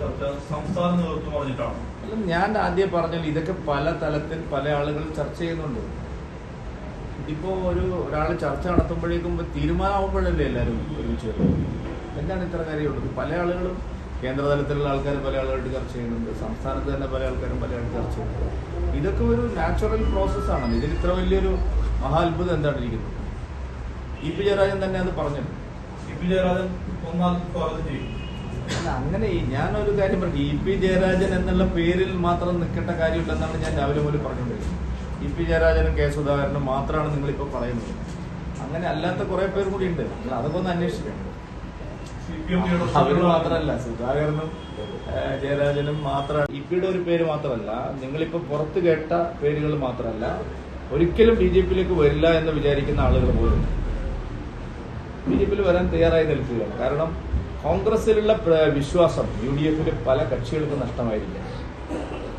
ചർച്ച സംസ്ഥാന ഞാൻ ആദ്യം പറഞ്ഞല്ലോ ഇതൊക്കെ പല തലത്തിൽ പല ആളുകൾ ചർച്ച ചെയ്യുന്നുണ്ട്. ഇതിപ്പോ ഒരു ഒരാൾ ചർച്ച നടത്തുമ്പോഴേക്കും തീരുമാനമാകുമ്പോഴല്ലേ എല്ലാവരും ഒരുമിച്ച് വരുന്നത് എന്താണ് ഇത്ര കാര്യമുള്ളത്? പല ആളുകളും കേന്ദ്ര തലത്തിലുള്ള ആൾക്കാർ പല ആളുകളായിട്ട് ചർച്ച ചെയ്യുന്നുണ്ട് സംസ്ഥാനത്ത് തന്നെ പല ആൾക്കാരും പല ആളുകളും ചർച്ച ചെയ്യുന്നുണ്ട്. ഇതൊക്കെ ഒരു നാച്ചുറൽ പ്രോസസ്സാണ് ഇതിൽ ഇത്ര വലിയൊരു മഹാത്ഭുതം എന്താണ് ഇരിക്കുന്നത് ഇ പി ജയരാജൻ തന്നെ അത് പറഞ്ഞത് ഇ പി ജയരാജൻ ഒന്നാം സ്വാഗതം ചെയ്യും അല്ല അങ്ങനെ ഞാനൊരു കാര്യം പറഞ്ഞു ഇ പി ജയരാജൻ എന്നുള്ള പേരിൽ മാത്രം നിൽക്കേണ്ട കാര്യമില്ലെന്നാണ് ഞാൻ രാവിലെ പോലും പറഞ്ഞുകൊണ്ടിരിക്കുന്നത് ഇ പി ജയരാജനും കെ സുധാകരനും മാത്രമാണ് നിങ്ങളിപ്പോൾ പറയുന്നത്. അങ്ങനെ അല്ലാത്ത കുറെ പേർ കൂടി ഉണ്ട്. അതൊക്കെ ഒന്ന് അന്വേഷിക്കണം സി അവർ മാത്രമല്ല സുധാകരനും ജയരാജനും മാത്രമാണ് ഇ പിയുടെ ഒരു പേര് മാത്രമല്ല നിങ്ങളിപ്പോ പുറത്ത് കേട്ട പേരുകൾ മാത്രമല്ല ഒരിക്കലും ബി ജെ പിയിലേക്ക് വരില്ല എന്ന് വിചാരിക്കുന്ന ആളുകൾ പോലും ബി ജെ പിയിൽ വരാൻ തയ്യാറായി നിൽക്കുകയാണ്. കാരണം കോൺഗ്രസിലുള്ള വിശ്വാസം യു ഡി എഫിൽ പല കക്ഷികൾക്കും നഷ്ടമായിരിക്കും.